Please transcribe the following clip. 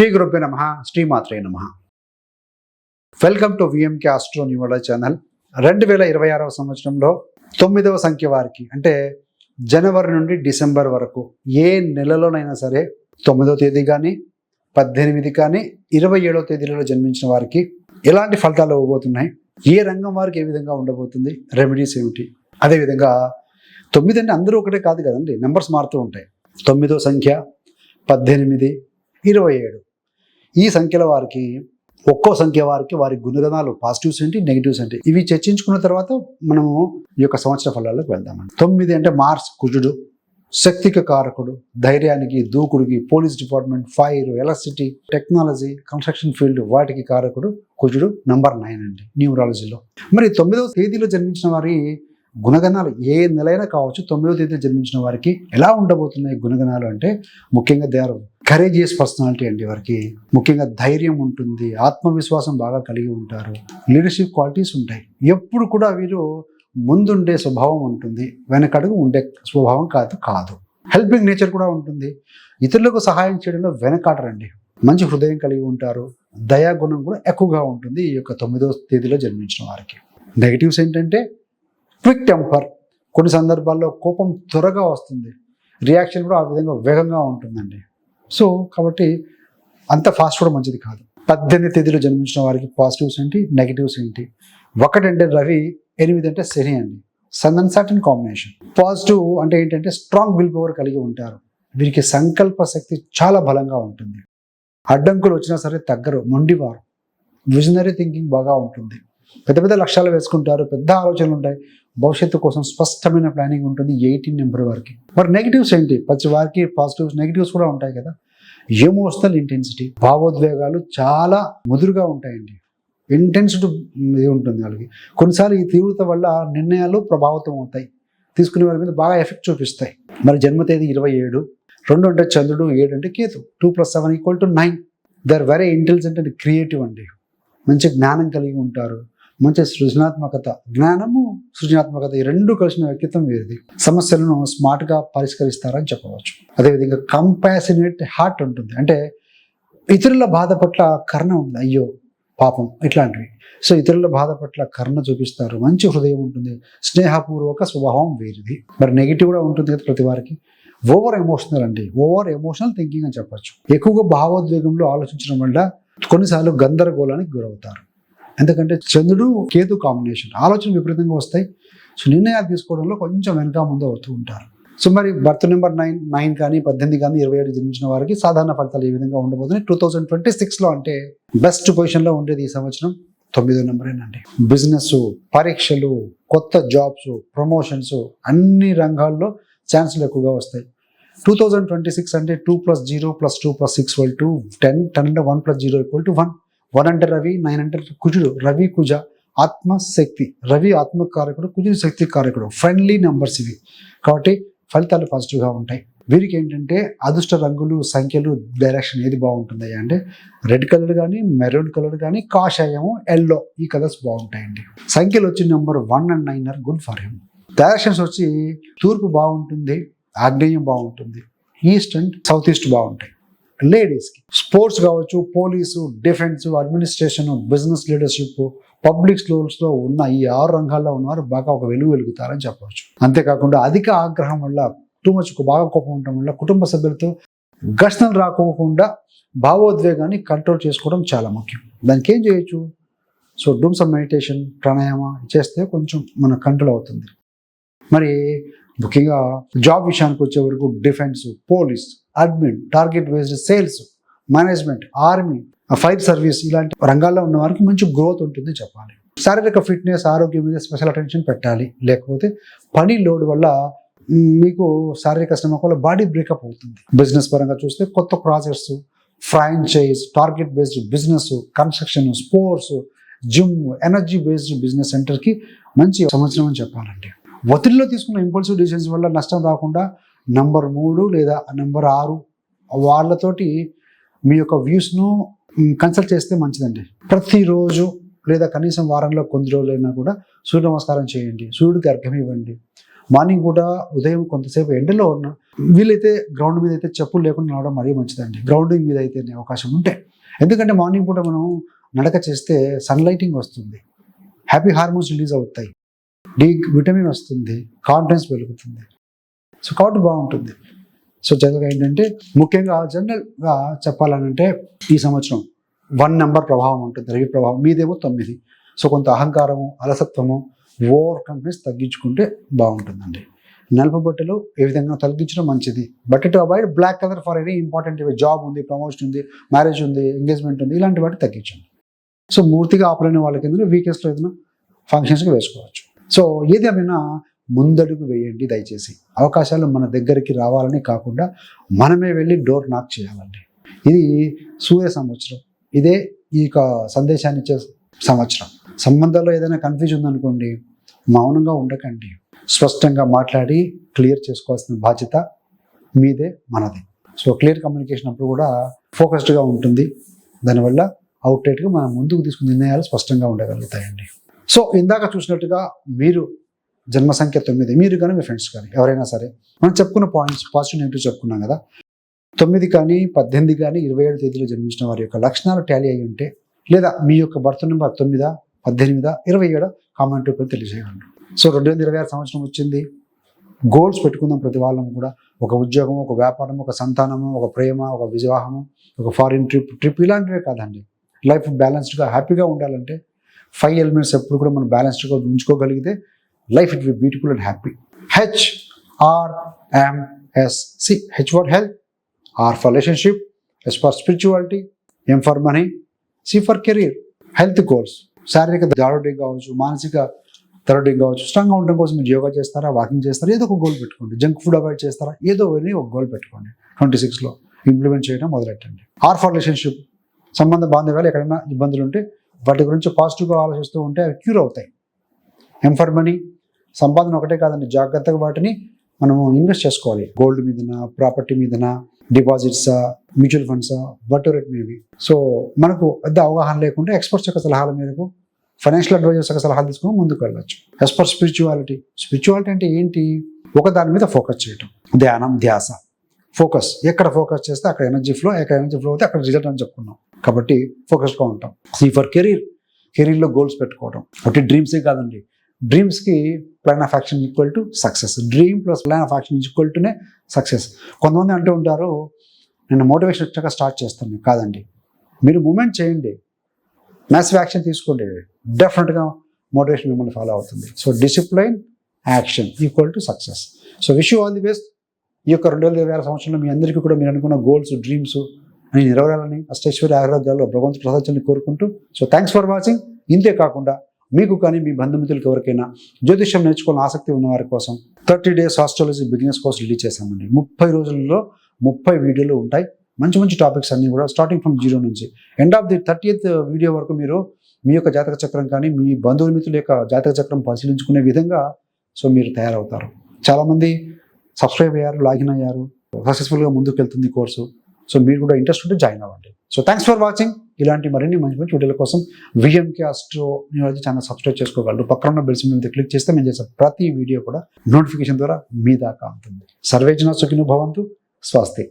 శ్రీ గురుభ్య నమ శ్రీమాత్రే నమ. వెల్కమ్ టు విఎంకే ఆస్ట్రో న్యూవల ఛానల్ రెండు వేల ఇరవై ఆరవ సంవత్సరంలో తొమ్మిదవ సంఖ్య వారికి అంటే జనవరి నుండి డిసెంబర్ వరకు ఏ నెలలోనైనా సరే తొమ్మిదవ తేదీ కానీ పద్దెనిమిది కానీ ఇరవై ఏడవ తేదీలలో జన్మించిన వారికి ఎలాంటి ఫలితాలు ఇవ్వబోతున్నాయి? ఏ రంగం వారికి ఏ విధంగా ఉండబోతుంది? రెమెడీస్ ఏమిటి? అదేవిధంగా తొమ్మిది అంటే అందరూ ఒకటే కాదు కదండి నెంబర్స్ మారుతూ ఉంటాయి. తొమ్మిదో సంఖ్య పద్దెనిమిది ఇరవై ఏడు. ఈ సంఖ్యల వారికి ఒక్కో సంఖ్య వారికి వారి గుణగణాలు పాజిటివ్స్ ఏంటి నెగిటివ్స్ ఏంటి? ఇవి చర్చించుకున్న తర్వాత మనము ఈ యొక్క సంవత్సర ఫలాలకు వెళ్దామండి. తొమ్మిది అంటే మార్స్ కుజుడు శక్తికి కారకుడు ధైర్యానికి దూకుడికి police department fire electricity technology construction field వాటికి కారకుడు కుజుడు నంబర్ నైన్ అండి న్యూమరాలజీలో. మరి తొమ్మిదవ తేదీలో జన్మించిన వారి గుణగణాలు ఏ నెలైనా కావచ్చు తొమ్మిదో తేదీ జన్మించిన వారికి ఎలా ఉండబోతున్నాయి గుణగణాలు అంటే ముఖ్యంగా దే ఆర్ కరేజియస్ పర్సనాలిటీ అండి వారికి. ముఖ్యంగా ధైర్యం ఉంటుంది ఆత్మవిశ్వాసం బాగా కలిగి ఉంటారు లీడర్షిప్ క్వాలిటీస్ ఉంటాయి. ఎప్పుడు కూడా వీరు ముందుండే స్వభావం ఉంటుంది వెనకడుగు ఉండే స్వభావం కాదు కాదు. హెల్పింగ్ నేచర్ కూడా ఉంటుంది. ఇతరులకు సహాయం చేయడంలో వెనకాడరండి. మంచి హృదయం కలిగి ఉంటారు దయాగుణం కూడా ఎక్కువగా ఉంటుంది ఈ యొక్క తొమ్మిదో తేదీలో జన్మించిన వారికి. నెగిటివ్స్ ఏంటంటే క్విక్ టెంపర్ కొన్ని సందర్భాల్లో కోపం త్వరగా వస్తుంది. రియాక్షన్ కూడా ఆ విధంగా వేగంగా ఉంటుందండి. సో కాబట్టి అంత ఫాస్ట్ కూడా మంచిది కాదు. పద్దెనిమిది తేదీలో జన్మించిన వారికి పాజిటివ్స్ ఏంటి? నెగిటివ్స్ ఏంటి? ఒకటంటే రవి ఎనిమిది అంటే శని అండి. Sun and saturn combination positive అంటే ఏంటంటే స్ట్రాంగ్ విల్ పవర్ కలిగి ఉంటారు. వీరికి సంకల్ప శక్తి చాలా బలంగా ఉంటుంది. అడ్డంకులు వచ్చినా సరే తగ్గరు మొండివారు. విజనరీ థింకింగ్ బాగా ఉంటుంది. పెద్ద పెద్ద లక్ష్యాలు వేసుకుంటారు పెద్ద ఆలోచనలు ఉంటాయి. భవిష్యత్తు కోసం స్పష్టమైన ప్లానింగ్ ఉంటుంది ఎయిటీన్ నెంబర్ వరకు. మరి నెగిటివ్స్ ఏంటి? ప్రతి వారికి పాజిటివ్స్ నెగిటివ్స్ కూడా ఉంటాయి కదా. ఎమోషనల్ ఇంటెన్సిటీ భావోద్వేగాలు చాలా ముదురుగా ఉంటాయండి. ఇంటెన్సిటీ ఉంటుంది వాళ్ళకి. కొన్నిసార్లు ఈ తీవ్రత వల్ల నిర్ణయాలు ప్రభావితం అవుతాయి. తీసుకునే వారి మీద బాగా ఎఫెక్ట్ చూపిస్తాయి. మరి జన్మ తేదీ ఇరవై ఏడు రెండు అంటే చంద్రుడు ఏడు అంటే Ketu two plus seven equal to nine they are very intelligent and creative అండి. మంచి జ్ఞానం కలిగి ఉంటారు. మంచి సృజనాత్మకత జ్ఞానము సృజనాత్మకత ఈ రెండు కలిసిన వ్యక్తిత్వం వీరిది. సమస్యలను స్మార్ట్గా పరిష్కరిస్తారని చెప్పవచ్చు. అదేవిధంగా కంపాసినేట్ హార్ట్ ఉంటుంది. అంటే ఇతరుల బాధ పట్ల కర్ణ ఉంది. అయ్యో పాపం ఇట్లాంటివి. సో ఇతరుల బాధ పట్ల కర్ణ చూపిస్తారు. మంచి హృదయం ఉంటుంది. స్నేహపూర్వక స్వభావం వీరిది. మరి నెగిటివ్ కూడా ఉంటుంది కదా ప్రతి వారికి. ఓవర్ ఎమోషనల్ అండి. ఓవర్ ఎమోషనల్ థింకింగ్ అని చెప్పచ్చు. ఎక్కువగా భావోద్వేగంలో ఆలోచించడం వల్ల కొన్నిసార్లు గందరగోళానికి గురవుతారు. ఎందుకంటే చంద్రుడు కేతు కాంబినేషన్ ఆలోచన విపరీతంగా వస్తాయి. సో నిర్ణయాలు తీసుకోవడంలో కొంచెం వెనక ముందు అవుతూ ఉంటారు. సో మరి బర్త్ నెంబర్ నైన్ నైన్ కానీ పద్దెనిమిది కానీ ఇరవై ఏడు జన్మించిన వారికి సాధారణ ఫలితాలు ఏ విధంగా ఉండబోతున్నాయి? టూ థౌజండ్ ట్వంటీ సిక్స్లో అంటే బెస్ట్ పొజిషన్లో ఉండేది ఈ సంవత్సరం తొమ్మిదో నెంబరేనండి. బిజినెస్ పరీక్షలు కొత్త జాబ్స్ ప్రమోషన్స్ అన్ని రంగాల్లో ఛాన్సులు ఎక్కువగా వస్తాయి. టూ థౌజండ్ ట్వంటీ సిక్స్ అంటే two plus zero plus two plus six వల్ టూ టెన్ టెన్ అంటే one plus zero equal to one one అంటే రవి నైన్ అంటే కుజుడు రవి కుజ ఆత్మశక్తి రవి ఆత్మకారకుడు కుజుడు శక్తి కారకుడు ఫ్రెండ్లీ నెంబర్స్ ఇవి. కాబట్టి ఫలితాలు పాజిటివ్గా ఉంటాయి. వీరికి ఏంటంటే అదృష్ట రంగులు సంఖ్యలు డైరెక్షన్ ఏది బాగుంటుంది అంటే రెడ్ కలర్ కానీ మెరూన్ కలర్ కానీ కాషాయము ఎల్లో ఈ కలర్స్ బాగుంటాయండి. సంఖ్యలు వచ్చి number one and nine are good for him directions వచ్చి తూర్పు బాగుంటుంది ఆగ్నేయం బాగుంటుంది ఈస్ట్ అండ్ సౌత్ ఈస్ట్ బాగుంటాయి. లేడీస్కి. స్పోర్ట్స్ కావచ్చు police defence administration business leadership public స్కూల్స్లో ఉన్న ఈ ఆరు రంగాల్లో ఉన్నవారు బాగా ఒక వెలుగు వెలుగుతారని చెప్పవచ్చు. అంతేకాకుండా అధిక ఆగ్రహం వల్ల టూ మచ్ బాగా కోపం ఉండటం వల్ల కుటుంబ సభ్యులతో ఘర్షణలు రాకోకుండా భావోద్వేగాన్ని కంట్రోల్ చేసుకోవడం చాలా ముఖ్యం. దానికి ఏం చేయొచ్చు? సో డూమ్స్ మెడిటేషన్ ప్రాణాయామ చేస్తే కొంచెం మన కంట్రోల్ అవుతుంది. మరి ముఖ్యంగా జాబ్ విషయానికి వచ్చే వరకు defence police admin target based sales management army fire service ఇలాంటి రంగాల్లో ఉన్న వారికి మంచి గ్రోత్ ఉంటుంది చెప్పాలి. శారీరక ఫిట్నెస్ ఆరోగ్యం మీద స్పెషల్ అటెన్షన్ పెట్టాలి. లేకపోతే పని లోడ్ వల్ల మీకు శారీరక శ్రమ వల్ల బాడీ బ్రేకప్ అవుతుంది. బిజినెస్ పరంగా చూస్తే కొత్త projects franchise target based business construction sports gym energy based business సెంటర్కి మంచి సంవత్సరం అని చెప్పాలండి. ఒత్తిడిలో తీసుకున్న ఇంపల్సివ్ డిసిషన్స్ వల్ల నష్టం రాకుండా నంబర్ మూడు లేదా నంబర్ ఆరు వాళ్ళతోటి మీ యొక్క వ్యూస్ను కన్సల్ట్ చేస్తే మంచిదండి. ప్రతిరోజు లేదా కనీసం వారంలో కొన్ని రోజులైనా కూడా సూర్య నమస్కారం చేయండి. సూర్యుడికి అర్ఘం ఇవ్వండి. మార్నింగ్ పూట ఉదయం కొంతసేపు ఎండలో ఉన్న వీలైతే గ్రౌండ్ మీద అయితే చెప్పులు లేకుండా నడవడం మరీ మంచిదండి. గ్రౌండింగ్ మీద అయితే అవకాశం ఉంటే. ఎందుకంటే మార్నింగ్ పూట మనం నడక చేస్తే సన్లైటింగ్ వస్తుంది. హ్యాపీ హార్మోన్స్ రిలీజ్ అవుతాయి. డి విటమిన్ వస్తుంది. కాన్ఫిడెన్స్ పెరుగుతుంది. సో కాబట్టి బాగుంటుంది. సో జనరల్గా ఏంటంటే ముఖ్యంగా జనరల్గా చెప్పాలనంటే ఈ సంవత్సరం వన్ నెంబర్ ప్రభావం ఉంటుంది రవి ప్రభావం. మీదేమో తొమ్మిది. సో కొంత అహంకారము అలసత్వము ఓవర్ కాన్ఫిడెన్స్ తగ్గించుకుంటే బాగుంటుందండి. నలుపు బట్టలు ఏ విధంగా తగ్గించడం మంచిది. But to avoid black colour for any important job ఉంది ప్రమోషన్ ఉంది మ్యారేజ్ ఉంది ఎంగేజ్మెంట్ ఉంది ఇలాంటి వాటి తగ్గించండి. సో మూర్తిగా ఆపలేని వాళ్ళ కింద వీకెస్ట్లో ఏదైనా ఫంక్షన్స్కి వేసుకోవచ్చు. సో ఏది ఏమైనా ముందడుగు వేయండి దయచేసి. అవకాశాలు మన దగ్గరికి రావాలని కాకుండా మనమే వెళ్ళి డోర్ నాక్ చేయాలండి. ఇది సూర్య సంవత్సరం. ఇదే ఈ యొక్క సందేశాన్ని ఇచ్చే సంవత్సరం. సంబంధాల్లో ఏదైనా కన్ఫ్యూజ్ ఉందనుకోండి మౌనంగా ఉండకండి. స్పష్టంగా మాట్లాడి క్లియర్ చేసుకోవాల్సిన బాధ్యత మీదే మనది. సో క్లియర్ కమ్యూనికేషన్ అప్పుడు కూడా ఫోకస్డ్గా ఉంటుంది. దానివల్ల అవుట్లెట్గా మనం ముందుకు తీసుకున్న నిర్ణయాలు స్పష్టంగా ఉండగలుగుతాయండి. సో ఇందాక చూసినట్టుగా మీరు జన్మ సంఖ్య తొమ్మిది. మీరు కానీ మీ ఫ్రెండ్స్ కానీ ఎవరైనా సరే మనం చెప్పుకున్న పాయింట్స్ పాజిటివ్ నెగిటివ్ చెప్పుకున్నాం కదా. తొమ్మిది కానీ పద్దెనిమిది కానీ ఇరవై ఏడు తేదీలో జన్మించిన వారి యొక్క లక్షణాలు టాలీ అయి ఉంటే లేదా మీ యొక్క బర్త్ నెంబర్ తొమ్మిదా పద్దెనిమిదా ఇరవై ఏడా కామెంట్ రూపంలో తెలియజేయండి సో రెండు వేల ఇరవై ఆరు సంవత్సరం వచ్చింది. గోల్స్ పెట్టుకుందాం ప్రతి వాళ్ళం కూడా. ఒక ఉద్యోగం ఒక వ్యాపారం ఒక సంతానము ఒక ప్రేమ ఒక వివాహము ఒక ఫారిన్ ట్రిప్ ట్రిప్ ఇలాంటివే కాదండి. లైఫ్ బ్యాలెన్స్డ్గా హ్యాపీగా ఉండాలంటే ఫైవ్ ఎలిమెంట్స్ ఎప్పుడు కూడా మనం బ్యాలెన్స్డ్గా ఉంచుకోగలిగితే life it be beautiful and happy H R M S C H for health R for relationship S for spirituality M for money C for career health course శారీరక దారుఢ్యం కావచ్చు మానసిక దారుఢ్యం కావచ్చు స్ట్రాంగ్గా ఉండడం కోసం మీరు యోగా చేస్తారా వాకింగ్ చేస్తారా ఏదో ఒక గోల్ పెట్టుకోండి. జంక్ ఫుడ్ అవాయిడ్ చేస్తారా ఏదో అని ఒక గోల్ పెట్టుకోండి. ట్వంటీ సిక్స్లో ఇంప్లిమెంట్ చేయడం మొదలెట్టండి. ఆర్ ఫర్ రిలేషన్షిప్ సంబంధ బాంధవ్యాలు ఎక్కడైనా ఇబ్బందులు ఉంటే వాటి గురించి పాజిటివ్గా ఆలోచిస్తూ ఉంటే అవి క్యూర్ అవుతాయి. ఎం ఫర్ మనీ సంపాదన ఒకటే కాదండి జాగ్రత్తగా వాటిని మనము ఇన్వెస్ట్ చేసుకోవాలి. గోల్డ్ మీదన ప్రాపర్టీ మీదన డిపాజిట్సా మ్యూచువల్ ఫండ్సా whatever it maybe so మనకు పెద్ద అవగాహన లేకుండా ఎక్స్పర్ట్స్ యొక్క సలహాల మేరకు ఫైనాన్షియల్ అడ్వైజర్స్ యొక్క సలహాలు తీసుకొని ముందుకు వెళ్ళొచ్చు. ఎస్ ఫర్ స్పిరిచువాలిటీ స్పిరిచువాలిటీ అంటే ఏంటి? ఒక దాని మీద ఫోకస్ చేయటం. ధ్యానం ధ్యాస. ఫోకస్ ఎక్కడ ఫోకస్ చేస్తే అక్కడ ఎనర్జీ ఫ్లో ఎక్కడ ఎనర్జీ ఫ్లో అయితే అక్కడ రిజల్ట్ అని చెప్పుకున్నాం. కాబట్టి ఫోకస్గా ఉంటాం. సి ఫర్ కెరీర్ కెరీర్లో గోల్స్ పెట్టుకోవడం ఒకటి డ్రీమ్సే కాదండి. డ్రీమ్స్కి plan of action equal to success dream plus plan of action equal టునే success కొంతమంది అంటూ ఉంటారు నేను మోటివేషన్ వచ్చాక స్టార్ట్ చేస్తాను. కాదండి. మీరు మూమెంట్ చేయండి. మ్యాసివ్ యాక్షన్ తీసుకోండి. డెఫినెట్గా మోటివేషన్ మిమ్మల్ని ఫాలో అవుతుంది. So discipline action equal to success so wish all the best ఈ యొక్క రెండు వేల ఇరవై ఆరు సంవత్సరంలో మీ అందరికీ కూడా మీరు అనుకున్న గోల్స్ డ్రీమ్స్ అని నెరవేరాలని అష్టైశ్వర్య ఆరోగ్యాల్లో భగవంతుడు ప్రసాదాన్ని కోరుకుంటూ. సో థ్యాంక్స్ ఫర్ వాచింగ్ ఇంతే కాకుండా మీకు కానీ మీ బంధుమిత్రులకు ఎవరికైనా జ్యోతిష్యం నేర్చుకోవాలని ఆసక్తి ఉన్న వారి కోసం thirty days astrology beginners course release చేశామండి. ముప్పై రోజుల్లో ముప్పై వీడియోలు ఉంటాయి. మంచి మంచి టాపిక్స్ అన్నీ కూడా స్టార్టింగ్ ఫ్రమ్ జీరో నుంచి. End of the thirtieth video వరకు మీరు మీ యొక్క జాతక చక్రం కానీ మీ బంధువుల మిత్రుల యొక్క జాతక చక్రం పరిశీలించుకునే విధంగా సో మీరు తయారవుతారు. చాలామంది సబ్స్క్రైబ్ అయ్యారు లాగిన్ అయ్యారు సక్సెస్ఫుల్గా ముందుకు వెళ్తుంది కోర్సు. సో మీరు కూడా ఇంట్రెస్ట్ ఉంటే జాయిన్ అవ్వండి. సో థ్యాంక్స్ ఫర్ వాచింగ్ ఇలాంటి మరిన్ని మంచి మంచి వీడియోల కోసం VMK astro neurology channel subscribe చేసుకోగలరు. పక్కన ఉన్న బెల్ సింబల్ మీద క్లిక్ చేస్తే మేము చేసే ప్రతి వీడియో కూడా నోటిఫికేషన్ ద్వారా మీ దాకా ఉంటుంది సర్వేజన సుఖిను భవంతు. స్వస్తి.